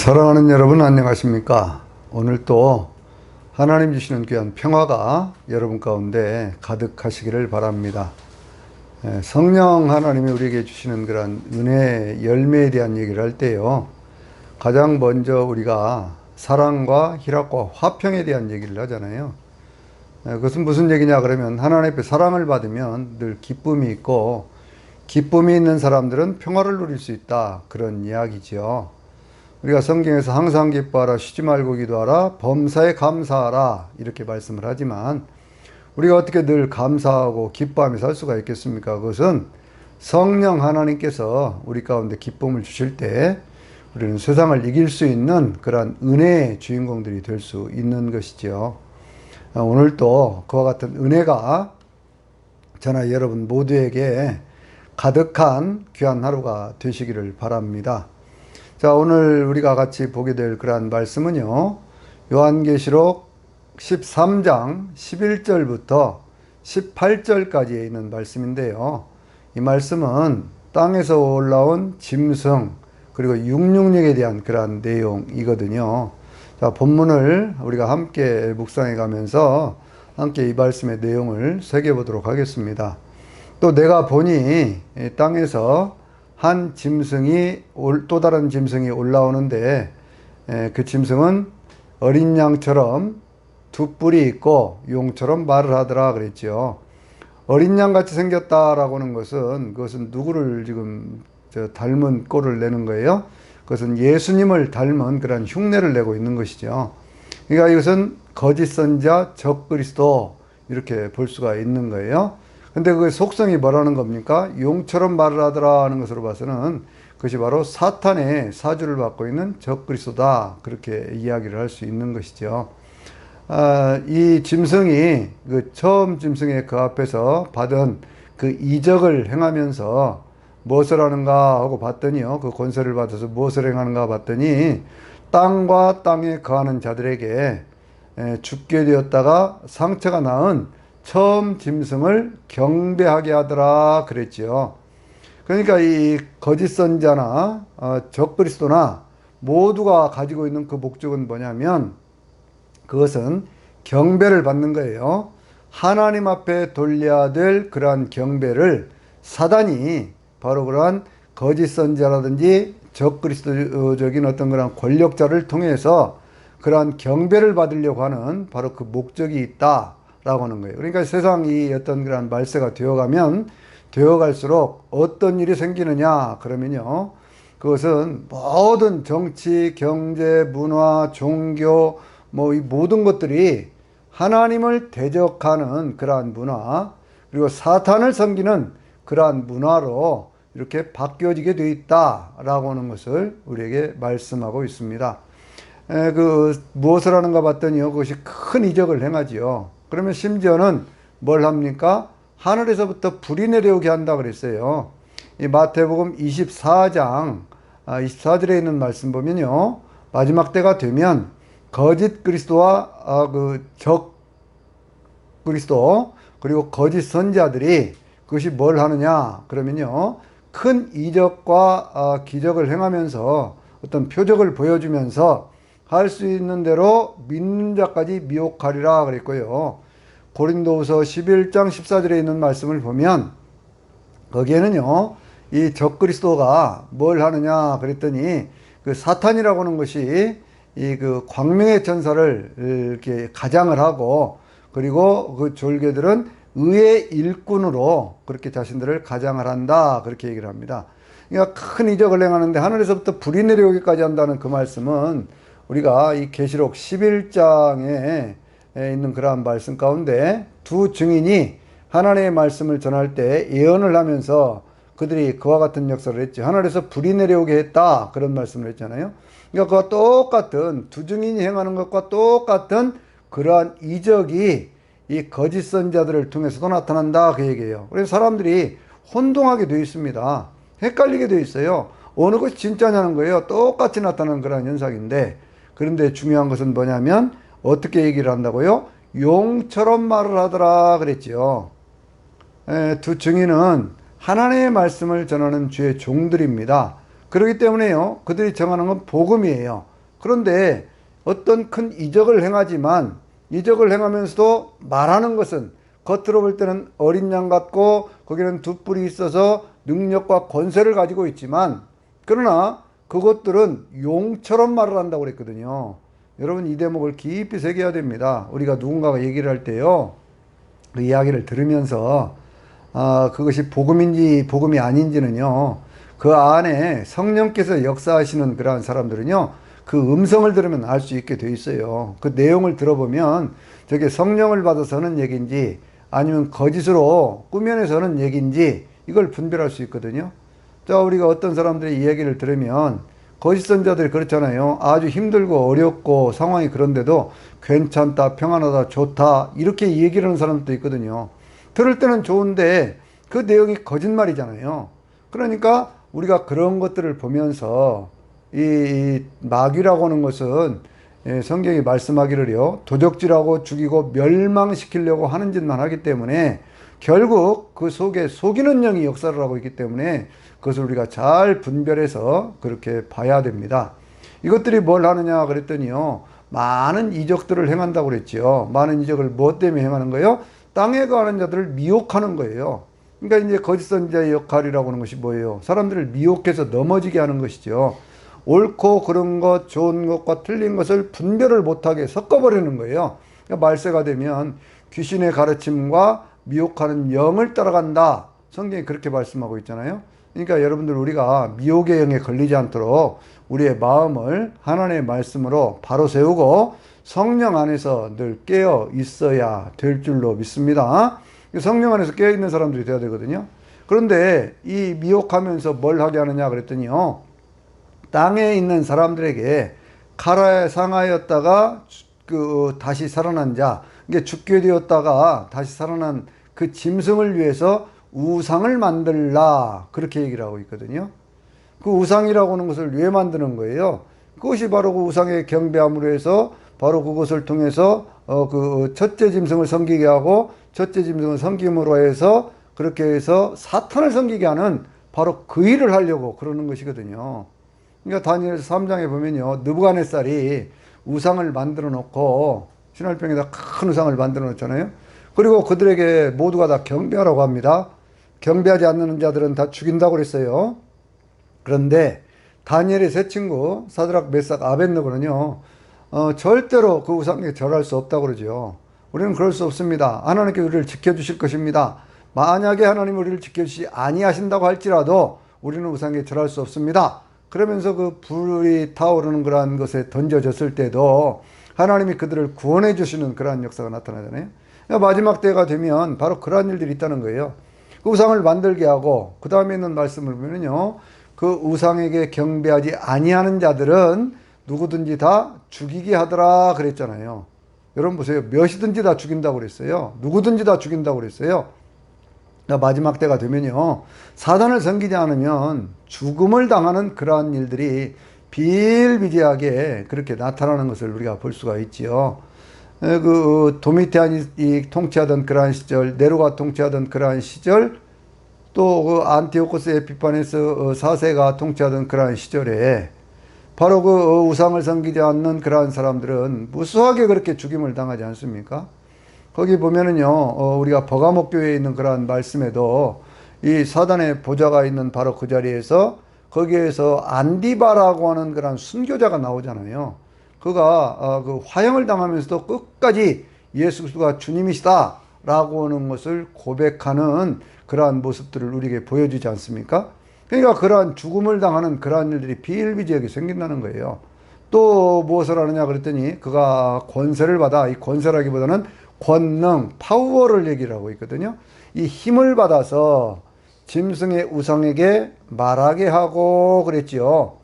사랑하는 여러분 안녕하십니까? 오늘 또 하나님 주시는 귀한 평화가 여러분 가운데 가득하시기를 바랍니다. 에, 성령 하나님이 우리에게 주시는 그런 은혜 열매에 대한 얘기를 할 때요. 가장 먼저 우리가 사랑과 희락과 화평에 대한 얘기를 하잖아요. 에, 그것은 무슨 얘기냐 그러면 하나님 앞에 사랑을 받으면 늘 기쁨이 있고 기쁨이 있는 사람들은 평화를 누릴 수 있다. 그런 이야기지요. 우리가 성경에서 항상 기뻐하라, 쉬지 말고 기도하라, 범사에 감사하라, 이렇게 말씀을 하지만, 우리가 어떻게 늘 감사하고 기뻐하며 살 수가 있겠습니까? 그것은 성령 하나님께서 우리 가운데 기쁨을 주실 때, 우리는 세상을 이길 수 있는 그러한 은혜의 주인공들이 될 수 있는 것이죠. 아, 오늘도 그와 같은 은혜가 저나 여러분 모두에게 가득한 귀한 하루가 되시기를 바랍니다. 자, 오늘 우리가 같이 보게 될 그러한 말씀은요. 요한계시록 13장 11절부터 18절까지에 있는 말씀인데요. 이 말씀은 땅에서 올라온 짐승 그리고 육육력에 대한 그러한 내용이거든요. 자, 본문을 우리가 함께 묵상해 가면서 함께 이 말씀의 내용을 새겨 보도록 하겠습니다. 또 내가 보니 이 땅에서 한 짐승이 올- 또 다른 짐승이 올라오는데 에, 그 짐승은 어린 양처럼 두 뿔이 있고 용처럼 말을 하더라 그랬죠. 어린 양 같이 생겼다라고 하는 것은 그것은 누구를 지금 저 닮은 꼴을 내는 거예요. 그것은 예수님을 닮은 그런 흉내를 내고 있는 것이죠. 그러니까 이것은 거짓 선자 적 그리스도 이렇게 볼 수가 있는 거예요. 근데 그 속성이 뭐라는 겁니까? 용처럼 말을 하더라 하는 것으로 봐서는 그것이 바로 사탄의 사주를 받고 있는 적그리스도다. 그렇게 이야기를 할 수 있는 것이죠. 아, 이 짐승이 그 처음 짐승의 그 앞에서 받은 그 이적을 행하면서 무엇을 하는가 하고 봤더니요. 그 권세를 받아서 무엇을 행하는가 봤더니 땅과 땅에 거하는 자들에게 에, 죽게 되었다가 상처가 나은 처음 짐승을 경배하게 하더라 그랬지요. 그러니까 이 거짓 선자나 어, 적그리스도나 모두가 가지고 있는 그 목적은 뭐냐면 그것은 경배를 받는 거예요. 하나님 앞에 돌려야 될 그러한 경배를 사단이 바로 그러한 거짓 선자라든지 적그리스도적인 어떤 그런 권력자를 통해서 그러한 경배를 받으려고 하는 바로 그 목적이 있다 라고 하는 거예요. 그러니까 세상이 어떤 그런 말세가 되어가면 되어갈수록 어떤 일이 생기느냐 그러면요. 그것은 모든 정치, 경제, 문화, 종교 뭐 이 모든 것들이 하나님을 대적하는 그러한 문화 그리고 사탄을 섬기는 그러한 문화로 이렇게 바뀌어지게 돼 있다라고 하는 것을 우리에게 말씀하고 있습니다. 에, 그 무엇을 하는가 봤더니요 그것이 큰 이적을 행하지요. 그러면 심지어는 뭘 합니까? 하늘에서부터 불이 내려오게 한다 그랬어요. 이 마태복음 24장 24절에 있는 말씀 보면요. 마지막 때가 되면 거짓 그리스도와 아, 그적 그리스도 그리고 거짓 선자들이 그것이 뭘 하느냐 그러면요 큰 이적과 아, 기적을 행하면서 어떤 표적을 보여주면서 할 수 있는 대로 믿는 자까지 미혹하리라 그랬고요 고린도후서 11장 14절에 있는 말씀을 보면 거기에는요 이 적그리스도가 뭘 하느냐 그랬더니 그 사탄이라고 하는 것이 이 그 광명의 천사를 이렇게 가장을 하고 그리고 그 졸개들은 의의 일꾼으로 그렇게 자신들을 가장을 한다 그렇게 얘기를 합니다. 그러니까 큰 이적을 행하는데 하늘에서부터 불이 내려오기까지 한다는 그 말씀은 우리가 이 계시록 11장에 있는 그러한 말씀 가운데 두 증인이 하나님의 말씀을 전할 때 예언을 하면서 그들이 그와 같은 역사를 했지. 하늘에서 불이 내려오게 했다. 그런 말씀을 했잖아요. 그러니까 그와 똑같은 두 증인이 행하는 것과 똑같은 그러한 이적이 이 거짓 선자들을 통해서도 나타난다. 그 얘기예요. 그래서 사람들이 혼동하게 되어 있습니다. 헷갈리게 되어 있어요. 어느 것이 진짜냐는 거예요. 똑같이 나타나는 그런 현상인데. 그런데 중요한 것은 뭐냐면 어떻게 얘기를 한다고요? 용처럼 말을 하더라 그랬지요. 에, 두 증인은 하나님의 말씀을 전하는 주의 종들입니다. 그렇기 때문에요. 그들이 정하는 건 복음이에요. 그런데 어떤 큰 이적을 행하지만 이적을 행하면서도 말하는 것은 겉으로 볼 때는 어린 양 같고 거기는 두 뿔이 있어서 능력과 권세를 가지고 있지만 그러나 그것들은 용처럼 말을 한다고 그랬거든요. 여러분 이 대목을 깊이 새겨야 됩니다. 우리가 누군가가 얘기를 할 때요. 그 이야기를 들으면서 아, 그것이 복음인지 복음이 아닌지는요. 그 안에 성령께서 역사하시는 그러한 사람들은요. 그 음성을 들으면 알 수 있게 돼 있어요. 그 내용을 들어보면 저게 성령을 받아서는 얘기인지 아니면 거짓으로 꾸며내서는 얘기인지 이걸 분별할 수 있거든요. 자, 우리가 어떤 사람들의 이야기를 들으면 거짓 선자들이 그렇잖아요. 아주 힘들고 어렵고 상황이 그런데도 괜찮다, 평안하다, 좋다 이렇게 얘기를 하는 사람도 있거든요. 들을 때는 좋은데 그 내용이 거짓말이잖아요. 그러니까 우리가 그런 것들을 보면서 이, 이 마귀라고 하는 것은 예, 성경이 말씀하기를요 도적질하고 죽이고 멸망시키려고 하는 짓만 하기 때문에 결국 그 속에 속이는 영이 역사를 하고 있기 때문에 그것을 우리가 잘 분별해서 그렇게 봐야 됩니다. 이것들이 뭘 하느냐 그랬더니요 많은 이적들을 행한다고 그랬죠. 많은 이적을 무엇 때문에 행하는 거예요? 땅에 거하는 자들을 미혹하는 거예요. 그러니까 이제 거짓 선지자의 역할이라고 하는 것이 뭐예요? 사람들을 미혹해서 넘어지게 하는 것이죠. 옳고 그른 것, 좋은 것과 틀린 것을 분별을 못하게 섞어버리는 거예요. 그러니까 말세가 되면 귀신의 가르침과 미혹하는 영을 따라간다. 성경이 그렇게 말씀하고 있잖아요. 그러니까 여러분들 우리가 미혹의 영에 걸리지 않도록 우리의 마음을 하나님의 말씀으로 바로 세우고 성령 안에서 늘 깨어 있어야 될 줄로 믿습니다. 성령 안에서 깨어 있는 사람들이 돼야 되거든요. 그런데 이 미혹하면서 뭘 하게 하느냐 그랬더니요. 땅에 있는 사람들에게 칼에 상하였다가 그 다시 살아난 자, 이게 죽게 되었다가 다시 살아난 그 짐승을 위해서 우상을 만들라 그렇게 얘기를 하고 있거든요. 그 우상이라고 하는 것을 왜 만드는 거예요? 그것이 바로 그 우상의 경배함으로 해서 바로 그것을 통해서 어 그 첫째 짐승을 섬기게 하고 첫째 짐승을 섬김으로 해서 그렇게 해서 사탄을 섬기게 하는 바로 그 일을 하려고 그러는 것이거든요. 그러니까 다니엘 3장에 보면요. 느부갓네살이 우상을 만들어 놓고 신할병에다 큰 우상을 만들어 놓잖아요. 그리고 그들에게 모두가 다 경배하라고 합니다. 경배하지 않는 자들은 다 죽인다고 그랬어요. 그런데 다니엘의 세 친구 사드락 메삭 아벤느고는요. 어, 절대로 그 우상에 절할 수 없다고 그러죠. 우리는 그럴 수 없습니다. 하나님께 우리를 지켜주실 것입니다. 만약에 하나님 우리를 지켜주시 아니하신다고 할지라도 우리는 우상에 절할 수 없습니다. 그러면서 그 불이 타오르는 그러한 것에 던져졌을 때도 하나님이 그들을 구원해 주시는 그러한 역사가 나타나잖아요. 그러니까 마지막 때가 되면 바로 그러한 일들이 있다는 거예요. 그 우상을 만들게 하고 그 다음에 있는 말씀을 보면요. 그 우상에게 경배하지 아니하는 자들은 누구든지 다 죽이게 하더라 그랬잖아요. 여러분 보세요. 몇이든지 다 죽인다고 그랬어요. 누구든지 다 죽인다고 그랬어요. 마지막 때가 되면요. 사단을 섬기지 않으면 죽음을 당하는 그러한 일들이 비일비재하게 그렇게 나타나는 것을 우리가 볼 수가 있지요. 그 도미티안이 통치하던 그러한 시절, 네로가 통치하던 그러한 시절, 또 그 안티오코스 에피파네스 4세가 통치하던 그러한 시절에 바로 그 우상을 섬기지 않는 그러한 사람들은 무수하게 그렇게 죽임을 당하지 않습니까? 거기 보면은요, 어, 우리가 버가목 교회에 있는 그러한 말씀에도 이 사단의 보좌가 있는 바로 그 자리에서 거기에서 안디바라고 하는 그런 순교자가 나오잖아요. 그가 어, 그 화형을 당하면서도 끝까지 예수 그리스도가 주님이시다라고 하는 것을 고백하는 그러한 모습들을 우리에게 보여주지 않습니까? 그러니까 그러한 죽음을 당하는 그러한 일들이 비일비재하게 생긴다는 거예요. 또 무엇을 하느냐 그랬더니 그가 권세를 받아 이 권세라기보다는 권능, 파워를 얘기를 하고 있거든요. 이 힘을 받아서 짐승의 우상에게 말하게 하고 그랬지요.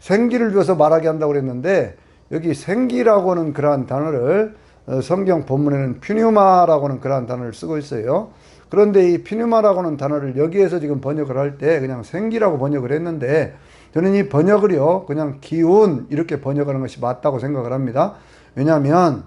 생기를 줘서 말하게 한다고 그랬는데 여기 생기라고 하는 그러한 단어를 어, 성경 본문에는 퓨뉴마라고 하는 그러한 단어를 쓰고 있어요. 그런데 이 퓨뉴마라고 하는 단어를 여기에서 지금 번역을 할 때 그냥 생기라고 번역을 했는데 저는 이 번역을요 그냥 기운 이렇게 번역하는 것이 맞다고 생각을 합니다. 왜냐하면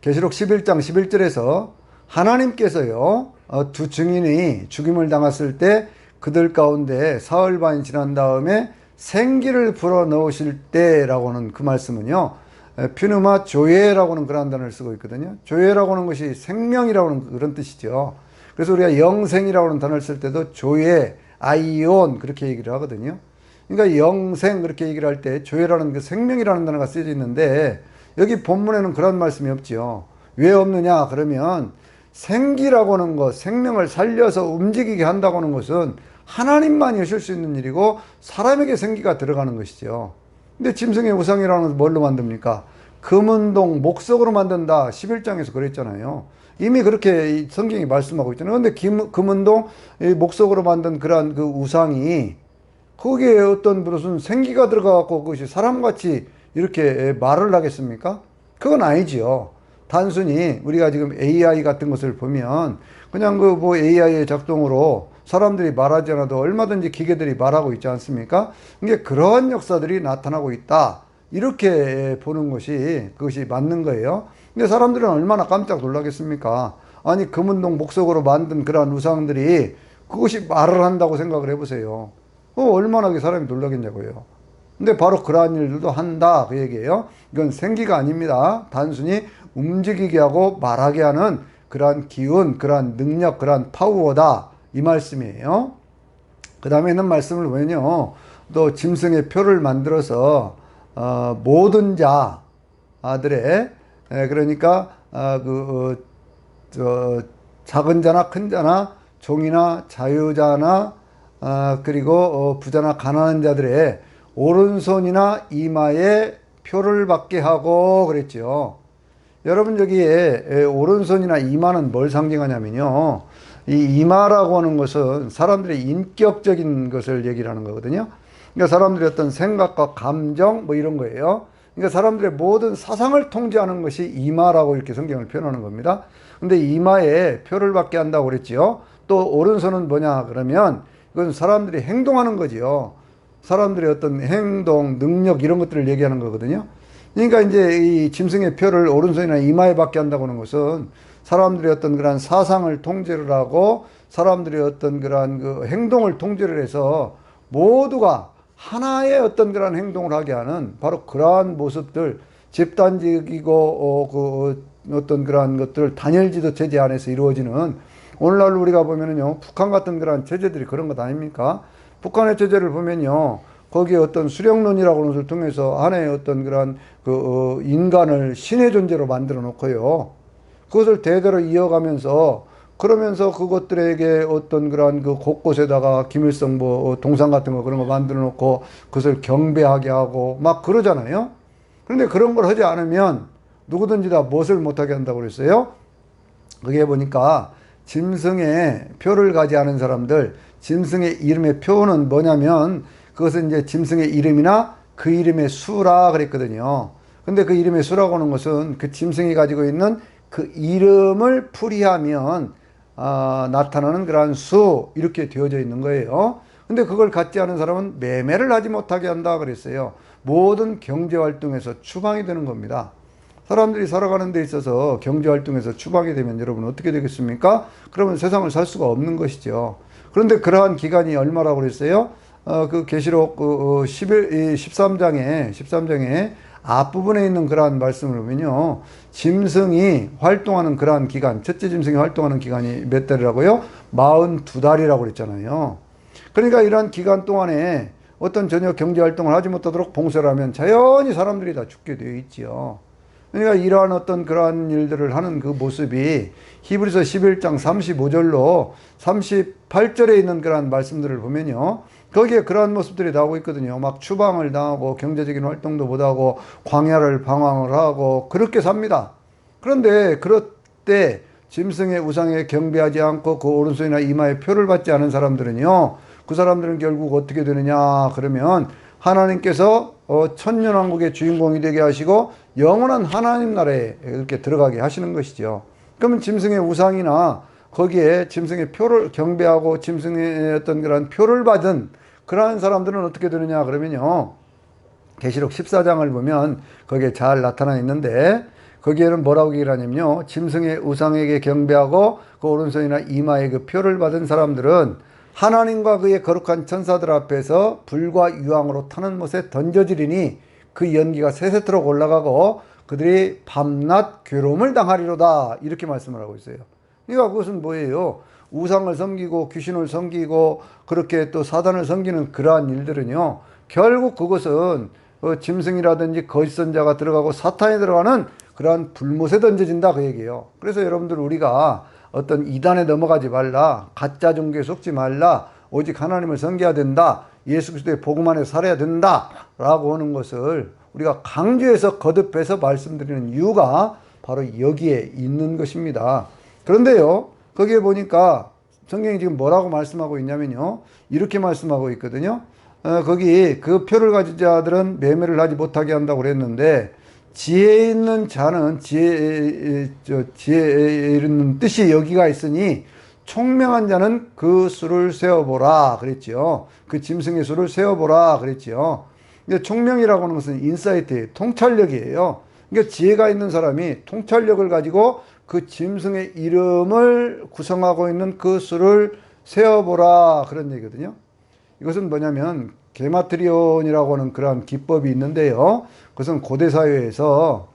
계시록 11장 11절에서 하나님께서요 어, 두 증인이 죽임을 당했을 때 그들 가운데 사흘 반이 지난 다음에 생기를 불어 넣으실 때라고는 그 말씀은요. 에, 퓨누마 조예라고는 그런 단어를 쓰고 있거든요. 조예라고 하는 것이 생명이라고는 그런 뜻이죠. 그래서 우리가 영생이라고 하는 단어를 쓸 때도 조예, 아이온 그렇게 얘기를 하거든요. 그러니까 영생 그렇게 얘기를 할 때 조예라는 그 생명이라는 단어가 쓰여져 있는데 여기 본문에는 그런 말씀이 없지요. 왜 없느냐 그러면 생기라고 하는 것, 생명을 살려서 움직이게 한다고 하는 것은 하나님만이 하실 수 있는 일이고 사람에게 생기가 들어가는 것이죠. 근데 짐승의 우상이라는 것은 뭘로 만듭니까? 금은동 목석으로 만든다. 11장에서 그랬잖아요. 이미 그렇게 이 성경이 말씀하고 있잖아요. 근데 김, 금은동 이 목석으로 만든 그러한 그 우상이 거기에 어떤 무슨 생기가 들어가갖고 그것이 사람같이 이렇게 말을 하겠습니까? 그건 아니지요. 단순히 우리가 지금 AI 같은 것을 보면 그냥 그 뭐 AI의 작동으로 사람들이 말하지 않아도 얼마든지 기계들이 말하고 있지 않습니까? 이게 그러한 역사들이 나타나고 있다. 이렇게 보는 것이 그것이 맞는 거예요. 근데 사람들은 얼마나 깜짝 놀라겠습니까? 아니 금은동 목석으로 만든 그러한 우상들이 그것이 말을 한다고 생각을 해보세요. 어, 얼마나 그 사람이 놀라겠냐고요. 근데 바로 그러한 일들도 한다 그 얘기예요. 이건 생기가 아닙니다. 단순히 움직이게 하고 말하게 하는 그러한 기운, 그러한 능력, 그러한 파워다 이 말씀이에요. 그 다음에 있는 말씀을 보면요. 또 짐승의 표를 만들어서 어, 모든 자들의 에, 그러니까 아, 그 어, 저, 작은 자나 큰 자나 종이나 자유자나 아, 그리고 어, 부자나 가난한 자들의 오른손이나 이마에 표를 받게 하고 그랬죠. 여러분 여기에 에, 오른손이나 이마는 뭘 상징하냐면요. 이 이마라고 하는 것은 사람들의 인격적인 것을 얘기를 하는 거거든요. 그러니까 사람들의 어떤 생각과 감정 뭐 이런 거예요. 그러니까 사람들의 모든 사상을 통제하는 것이 이마라고 이렇게 성경을 표현하는 겁니다. 근데 이마에 표를 받게 한다고 그랬지요. 또 오른손은 뭐냐 그러면 그건 사람들이 행동하는 거지요. 사람들의 어떤 행동, 능력 이런 것들을 얘기하는 거거든요. 그러니까 이제 이 짐승의 표를 오른손이나 이마에 받게 한다고 하는 것은 사람들의 어떤 그러한 사상을 통제를 하고 사람들의 어떤 그러한 그 행동을 통제를 해서 모두가 하나의 어떤 그러한 행동을 하게 하는 바로 그러한 모습들 집단적이고 어, 그 어떤 그러한 것들 단일 지도 체제 안에서 이루어지는 오늘날 우리가 보면은요 북한 같은 그러한 체제들이 그런 것 아닙니까? 북한의 체제를 보면요 거기에 어떤 수령론이라고 하는 것을 통해서 하나의 어떤 그러한 그 어, 인간을 신의 존재로 만들어 놓고요 그것을 대대로 이어가면서 그러면서 그것들에게 어떤 그러한 그 곳곳에다가 김일성 뭐 동상 같은 거 그런 거 만들어 놓고 그것을 경배하게 하고 막 그러잖아요. 그런데 그런 걸 하지 않으면 누구든지 다 무엇을 못하게 한다고 그랬어요? 그게 보니까 짐승의 표를 가지 않은 사람들, 짐승의 이름의 표는 뭐냐면 그것은 이제 짐승의 이름이나 그 이름의 수라 그랬거든요. 근데 그 이름의 수라고 하는 것은 그 짐승이 가지고 있는 그 이름을 풀이하면 아, 나타나는 그러한 수 이렇게 되어져 있는 거예요. 근데 그걸 갖지 않은 사람은 매매를 하지 못하게 한다 그랬어요. 모든 경제 활동에서 추방이 되는 겁니다. 사람들이 살아가는 데 있어서 경제 활동에서 추방이 되면 여러분 어떻게 되겠습니까? 그러면 세상을 살 수가 없는 것이죠. 그런데 그러한 기간이 얼마라고 그랬어요? 어, 그 계시록 그 11, 13장에 13장에 앞부분에 있는 그러한 말씀을 보면요. 짐승이 활동하는 그러한 기간, 첫째 짐승이 활동하는 기간이 몇 달이라고요? 42달이라고 그랬잖아요. 그러니까 이러한 기간 동안에 어떤 전혀 경제 활동을 하지 못하도록 봉쇄를 하면 자연히 사람들이 다 죽게 되어 있지요. 그러니까 이러한 어떤 그러한 일들을 하는 그 모습이 히브리서 11장 35절로 38절에 있는 그러한 말씀들을 보면요. 거기에 그러한 모습들이 나오고 있거든요. 막 추방을 당하고 경제적인 활동도 못하고 광야를 방황을 하고 그렇게 삽니다. 그런데 그럴 때 짐승의 우상에 경배하지 않고 그 오른손이나 이마에 표를 받지 않은 사람들은요. 그 사람들은 결국 어떻게 되느냐 그러면 하나님께서 어, 천년왕국의 주인공이 되게 하시고 영원한 하나님 나라에 이렇게 들어가게 하시는 것이죠. 그러면 짐승의 우상이나 거기에 짐승의 표를 경배하고 짐승의 어떤 그런 표를 받은 그러한 사람들은 어떻게 되느냐 그러면요. 계시록 14장을 보면 거기에 잘 나타나 있는데 거기에는 뭐라고 얘기를 하냐면요. 짐승의 우상에게 경배하고 그 오른손이나 이마에 그 표를 받은 사람들은 하나님과 그의 거룩한 천사들 앞에서 불과 유황으로 타는 못에 던져지리니 그 연기가 세세토록 올라가고 그들이 밤낮 괴로움을 당하리로다 이렇게 말씀을 하고 있어요. 그러니까 그것은 뭐예요? 우상을 섬기고 귀신을 섬기고 그렇게 또 사단을 섬기는 그러한 일들은요. 결국 그것은 어, 짐승이라든지 거짓 선자가 들어가고 사탄이 들어가는 그러한 불못에 던져진다 그 얘기예요. 그래서 여러분들 우리가 어떤 이단에 넘어가지 말라, 가짜 종교에 속지 말라, 오직 하나님을 섬겨야 된다, 예수 그리스도의 복음 안에 살아야 된다 라고 하는 것을 우리가 강조해서 거듭해서 말씀드리는 이유가 바로 여기에 있는 것입니다. 그런데요, 거기에 보니까 성경이 지금 뭐라고 말씀하고 있냐면요, 이렇게 말씀하고 있거든요. 어, 거기 그 표를 가진 자들은 매매를 하지 못하게 한다고 그랬는데 지혜 있는 자는 지혜 저 지혜에 이르는 뜻이 여기가 있으니 총명한 자는 그 수를 세어보라 그랬죠. 그 짐승의 수를 세어보라 그랬죠. 근데 총명이라고 하는 것은 인사이트, 통찰력이에요. 그러니까 지혜가 있는 사람이 통찰력을 가지고 그 짐승의 이름을 구성하고 있는 그 수를 세어보라 그런 얘기거든요. 이것은 뭐냐면 게마트리온이라고 하는 그러한 기법이 있는데요. 그것은 고대 사회에서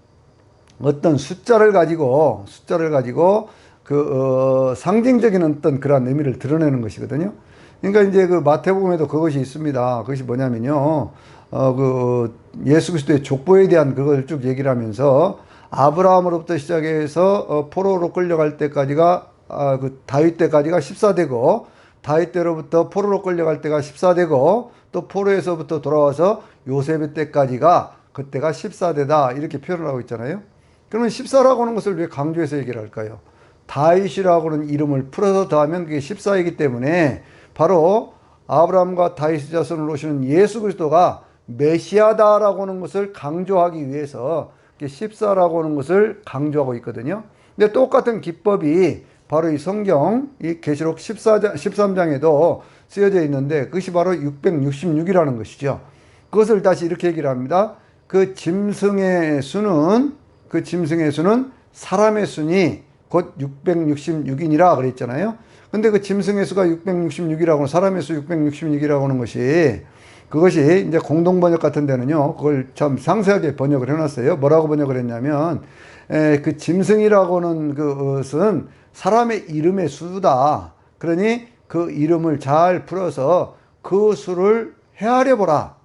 어떤 숫자를 가지고 숫자를 가지고 그 어, 상징적인 어떤 그러한 의미를 드러내는 것이거든요. 그러니까 이제 그 마태복음에도 그것이 있습니다. 그것이 뭐냐면요. 어, 그 예수 그리스도의 족보에 대한 그걸 쭉 얘기를 하면서 아브라함으로부터 시작해서 어, 포로로 끌려갈 때까지가 아, 그 다윗 때까지가 14대고 다윗 때로부터 포로로 끌려갈 때가 14대고 또 포로에서부터 돌아와서 요셉의 때까지가 그때가 14대다 이렇게 표현을 하고 있잖아요. 그러면 14라고 하는 것을 왜 강조해서 얘기를 할까요? 다윗이라고 하는 이름을 풀어서 더하면 그게 14이기 때문에 바로 아브라함과 다윗 자손을 오시는 예수 그리스도가 메시아다라고 하는 것을 강조하기 위해서 14라고 하는 것을 강조하고 있거든요. 근데 똑같은 기법이 바로 이 성경 이 계시록 14장 13장에도 쓰여져 있는데 그것이 바로 666이라는 것이죠. 그것을 다시 이렇게 얘기를 합니다. 그 짐승의 수는 그 짐승의 수는 사람의 수니 곧 666이니라 그랬잖아요. 근데 그 짐승의 수가 666이라고 사람의 수 666이라고 하는 것이 그것이 이제 공동 번역 같은 데는요. 그걸 참 상세하게 번역을 해 놨어요. 뭐라고 번역을 했냐면 에, 그 짐승이라고 하는 그것은 사람의 이름의 수다. 그러니 그 이름을 잘 풀어서 그 수를 헤아려 보라.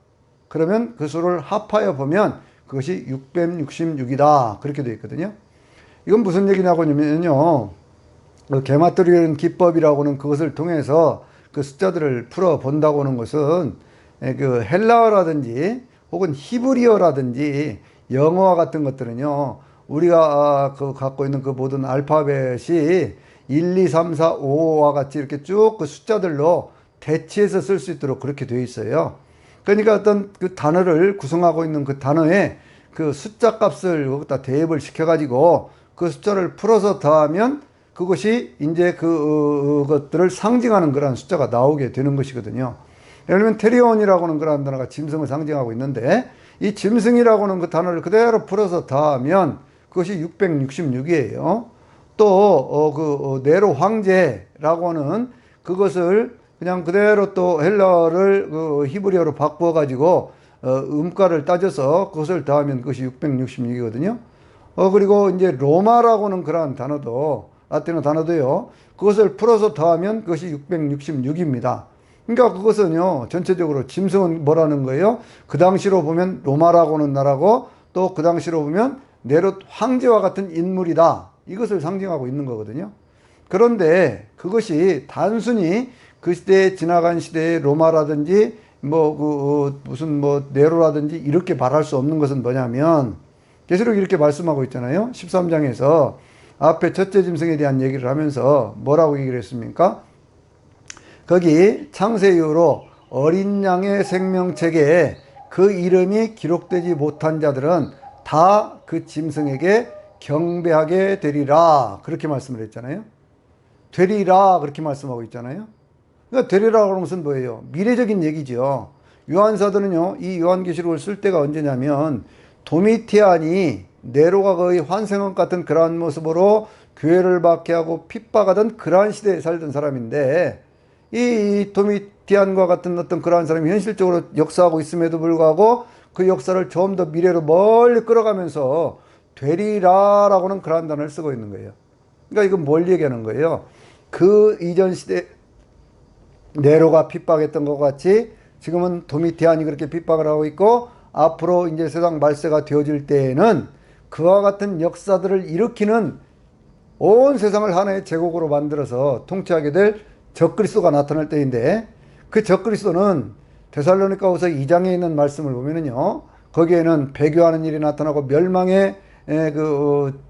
그러면 그 수를 합하여 보면 그것이 666이다. 그렇게 되어 있거든요. 이건 무슨 얘기냐고 하면요. 그 개마뜨리는 기법이라고는 그것을 통해서 그 숫자들을 풀어 본다고 하는 것은 그 헬라어라든지 혹은 히브리어라든지 영어와 같은 것들은요. 우리가 그 갖고 있는 그 모든 알파벳이 1, 2, 3, 4, 5와 같이 이렇게 쭉 그 숫자들로 대치해서 쓸 수 있도록 그렇게 되어 있어요. 그러니까 어떤 그 단어를 구성하고 있는 그 단어에 그 숫자 값을 거기다 대입을 시켜가지고 그 숫자를 풀어서 더하면 그것이 이제 그 어, 것들을 상징하는 그러한 숫자가 나오게 되는 것이거든요. 예를 들면 테리온이라고 하는 그러한 단어가 짐승을 상징하고 있는데 이 짐승이라고 하는 그 단어를 그대로 풀어서 더하면 그것이 666이에요. 또, 어, 그, 어, 네로 황제라고 하는 그것을 그냥 그대로 또 헬라어를 그 히브리어로 바꾸어 가지고 어, 음가를 따져서 그것을 더하면 그것이 666이거든요. 어, 그리고 이제 로마라고 하는 그러한 단어도, 라틴어 단어도요, 그것을 풀어서 더하면 그것이 666입니다. 그러니까 그것은요, 전체적으로 짐승은 뭐라는 거예요? 그 당시로 보면 로마라고 하는 나라고 또 그 당시로 보면 네롯 황제와 같은 인물이다. 이것을 상징하고 있는 거거든요. 그런데 그것이 단순히 그 시대에 지나간 시대의 로마라든지 뭐그 어, 무슨 뭐 네로라든지 이렇게 말할 수 없는 것은 뭐냐면 계시록 이렇게 말씀하고 있잖아요. 13장에서 앞에 첫째 짐승에 대한 얘기를 하면서 뭐라고 얘기를 했습니까? 거기 창세 이후로 어린 양의 생명책에 그 이름이 기록되지 못한 자들은 다 그 짐승에게 경배하게 되리라. 그렇게 말씀을 했잖아요. 되리라. 그렇게 말씀하고 있잖아요. 그러니까 되리라고 하는 것은 뭐예요? 미래적인 얘기죠. 요한사도는요, 이 요한계시록을 쓸 때가 언제냐면, 도미티안이 네로가 거의 환생원 같은 그러한 모습으로 교회를 박해하고 핍박하던 그러한 시대에 살던 사람인데, 이 도미티안과 같은 어떤 그러한 사람이 현실적으로 역사하고 있음에도 불구하고 그 역사를 좀 더 미래로 멀리 끌어가면서 되리라라고는 그러한 단어를 쓰고 있는 거예요. 그러니까 이건 뭘 얘기하는 거예요? 그 이전 시대 네로가 핍박했던 것 같이 지금은 도미티안이 그렇게 핍박을 하고 있고 앞으로 이제 세상 말세가 되어질 때에는 그와 같은 역사들을 일으키는 온 세상을 하나의 제국으로 만들어서 통치하게 될 적그리스도가 나타날 때인데 그 적그리스도는 데살로니가후서 2장에 있는 말씀을 보면은요 거기에는 배교하는 일이 나타나고 멸망의 에, 그,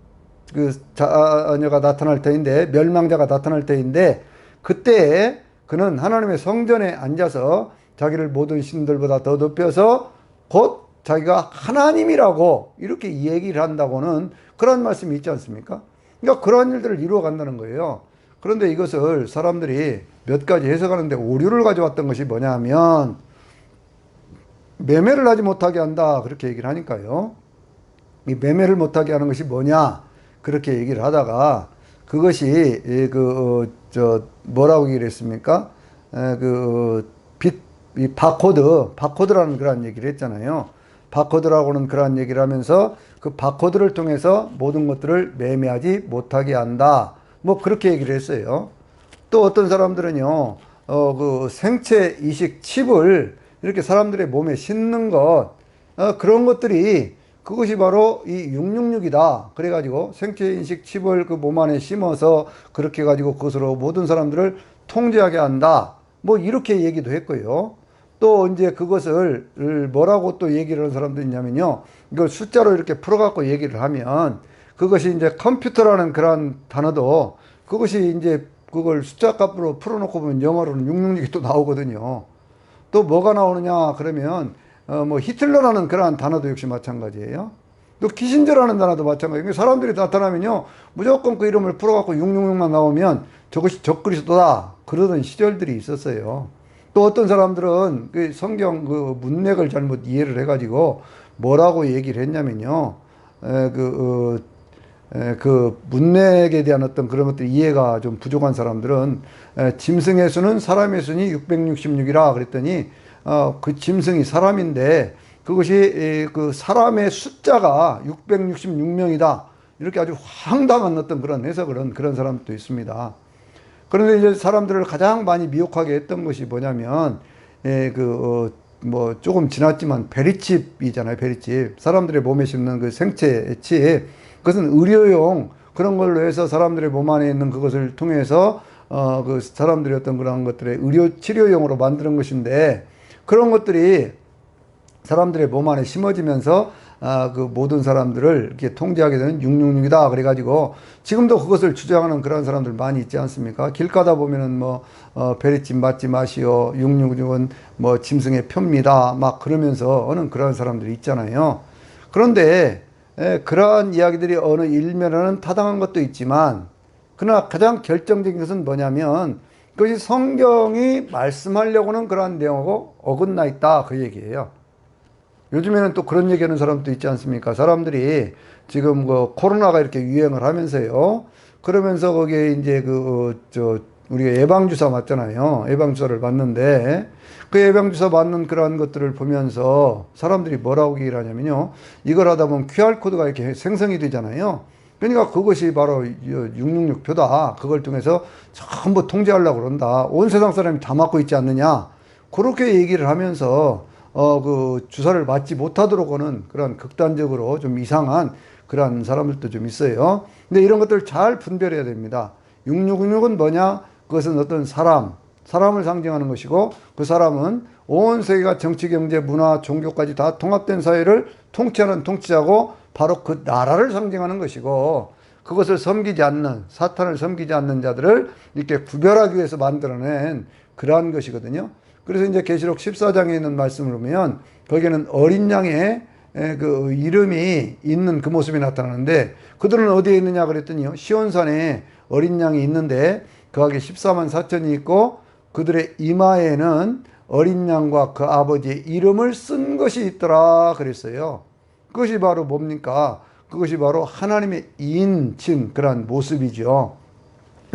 그 자녀가 나타날 때인데 멸망자가 나타날 때인데 그때 그는 하나님의 성전에 앉아서 자기를 모든 신들보다 더 높여서 곧 자기가 하나님이라고 이렇게 얘기를 한다고는 그런 말씀이 있지 않습니까? 그러니까 그러한 일들을 이루어 간다는 거예요. 그런데 이것을 사람들이 몇 가지 해석하는데 오류를 가져왔던 것이 뭐냐면 매매를 하지 못하게 한다 그렇게 얘기를 하니까요. 이 매매를 못하게 하는 것이 뭐냐 그렇게 얘기를 하다가 그것이 그저 뭐라고 얘기를 했습니까? 그빚이 바코드 바코드라는 그런 얘기를 했잖아요. 바코드라고는 그런 얘기를 하면서 그 바코드를 통해서 모든 것들을 매매하지 못하게 한다. 뭐 그렇게 얘기를 했어요. 또 어떤 사람들은요, 어, 그 생체 이식 칩을 이렇게 사람들의 몸에 심는 것, 어, 그런 것들이 그것이 바로 이 666이다. 그래가지고 생체 인식 칩을 그 몸 안에 심어서 그렇게 가지고 그것으로 모든 사람들을 통제하게 한다. 뭐 이렇게 얘기도 했고요. 또 이제 그것을 뭐라고 또 얘기를 하는 사람도 있냐면요. 이걸 숫자로 이렇게 풀어갖고 얘기를 하면 그것이 이제 컴퓨터라는 그런 단어도 그것이 이제 그걸 숫자 값으로 풀어놓고 보면 영어로는 666이 또 나오거든요. 또 뭐가 나오느냐 그러면 어 뭐 히틀러라는 그러한 단어도 역시 마찬가지예요. 또 키신저라는 단어도 마찬가지예요. 사람들이 나타나면요 무조건 그 이름을 풀어갖고 666만 나오면 저것이 적그리스도다 그러던 시절들이 있었어요. 또 어떤 사람들은 그 성경 그 문맥을 잘못 이해를 해가지고 뭐라고 얘기를 했냐면요. 에, 그, 어, 에, 그 문맥에 대한 어떤 그런 것들 이해가 좀 부족한 사람들은 에, 짐승의 수는 사람의 수니 666이라 그랬더니 어, 그 짐승이 사람인데 그것이 에, 그 사람의 숫자가 666명이다. 이렇게 아주 황당한 어떤 그런 해석을 한 그런 사람도 있습니다. 그런데 이제 사람들을 가장 많이 미혹하게 했던 것이 뭐냐면, 예, 그, 어, 뭐, 조금 지났지만, 베리칩이잖아요, 베리칩. 사람들의 몸에 심는 그 생체 칩. 그것은 의료용 그런 걸로 해서 사람들의 몸 안에 있는 그것을 통해서, 어, 그 사람들의 어떤 그런 것들의 의료 치료용으로 만드는 것인데, 그런 것들이 사람들의 몸 안에 심어지면서 아, 그 모든 사람들을 이렇게 통제하게 되는 666이다. 그래가지고 지금도 그것을 주장하는 그런 사람들 많이 있지 않습니까? 길 가다 보면은 뭐, 어, 베리찜 맞지 마시오. 666은 뭐 짐승의 표입니다. 막 그러면서 하는 그런 사람들이 있잖아요. 그런데 에, 그러한 이야기들이 어느 일면에는 타당한 것도 있지만 그러나 가장 결정적인 것은 뭐냐면 그것이 성경이 말씀하려고는 그러한 내용하고 어긋나 있다. 그 얘기예요. 요즘에는 또 그런 얘기하는 사람도 있지 않습니까? 사람들이 지금 그 코로나가 이렇게 유행을 하면서요. 그러면서 거기에 이제 그, 저, 우리가 예방주사 맞잖아요. 예방주사를 맞는데 그 예방주사 맞는 그러한 것들을 보면서 사람들이 뭐라고 얘기를 하냐면요. 이걸 하다 보면 QR코드가 이렇게 생성이 되잖아요. 그러니까 그것이 바로 666표다. 그걸 통해서 전부 통제하려고 그런다. 온 세상 사람이 다 맞고 있지 않느냐. 그렇게 얘기를 하면서 어, 그 주사를 맞지 못하도록 하는 그런 극단적으로 좀 이상한 그런 사람들도 좀 있어요. 근데 이런 것들을 잘 분별해야 됩니다. 666은 뭐냐? 그것은 어떤 사람, 사람을 상징하는 것이고 그 사람은 온 세계가 정치, 경제, 문화, 종교까지 다 통합된 사회를 통치하는 통치자고 바로 그 나라를 상징하는 것이고 그것을 섬기지 않는 사탄을 섬기지 않는 자들을 이렇게 구별하기 위해서 만들어낸 그러한 것이거든요. 그래서 이제 계시록 14장에 있는 말씀을 보면 거기에는 어린 양의 그 이름이 있는 그 모습이 나타나는데 그들은 어디에 있느냐 그랬더니요. 시온산에 어린 양이 있는데 그하게 14만 4천이 있고 그들의 이마에는 어린 양과 그 아버지의 이름을 쓴 것이 있더라 그랬어요. 그것이 바로 뭡니까? 그것이 바로 하나님의 인친 그런 모습이죠.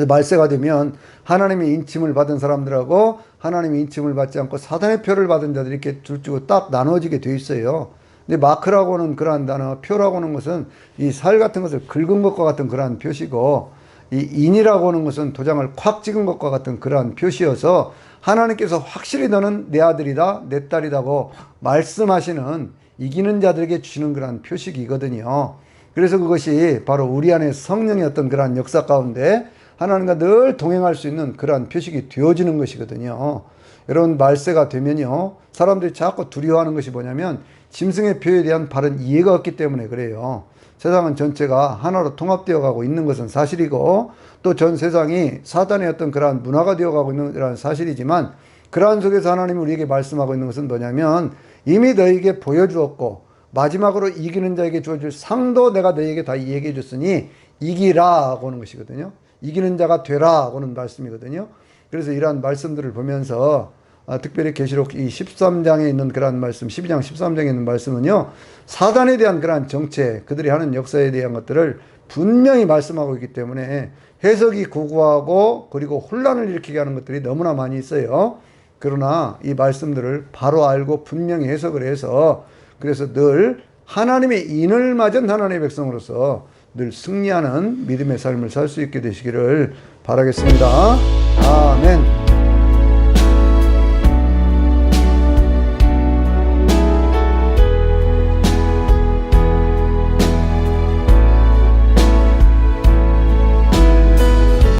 말세가 되면 하나님의 인침을 받은 사람들하고 하나님의 인침을 받지 않고 사단의 표를 받은 자들이 이렇게 둘째고 딱 나눠지게 돼 있어요. 근데 마크라고는 그러한 단어, 표라고 하는 것은 이 살 같은 것을 긁은 것과 같은 그러한 표시고 이 인이라고 하는 것은 도장을 콱 찍은 것과 같은 그러한 표시여서 하나님께서 확실히 너는 내 아들이다, 내 딸이다고 말씀하시는 이기는 자들에게 주시는 그러한 표식이거든요. 그래서 그것이 바로 우리 안에 성령의 어떤 그러한 역사 가운데 하나님과 늘 동행할 수 있는 그러한 표식이 되어지는 것이거든요. 여러분 말세가 되면요. 사람들이 자꾸 두려워하는 것이 뭐냐면 짐승의 표에 대한 바른 이해가 없기 때문에 그래요. 세상은 전체가 하나로 통합되어 가고 있는 것은 사실이고 또 전 세상이 사단의 어떤 그러한 문화가 되어 가고 있는 그러한 사실이지만 그러한 속에서 하나님이 우리에게 말씀하고 있는 것은 뭐냐면 이미 너에게 보여주었고 마지막으로 이기는 자에게 주어질 상도 내가 너에게 다 얘기해 줬으니 이기라고 하는 것이거든요. 이기는 자가 되라고 하는 말씀이거든요. 그래서 이러한 말씀들을 보면서 아, 특별히 계시록 이 13장에 있는 그러한 말씀, 12장 13장에 있는 말씀은요. 사단에 대한 그러한 정체, 그들이 하는 역사에 대한 것들을 분명히 말씀하고 있기 때문에 해석이 고고하고 그리고 혼란을 일으키게 하는 것들이 너무나 많이 있어요. 그러나 이 말씀들을 바로 알고 분명히 해석을 해서 그래서 늘 하나님의 인을 맞은 하나님의 백성으로서 늘 승리하는 믿음의 삶을 살 수 있게 되시기를 바라겠습니다. 아멘.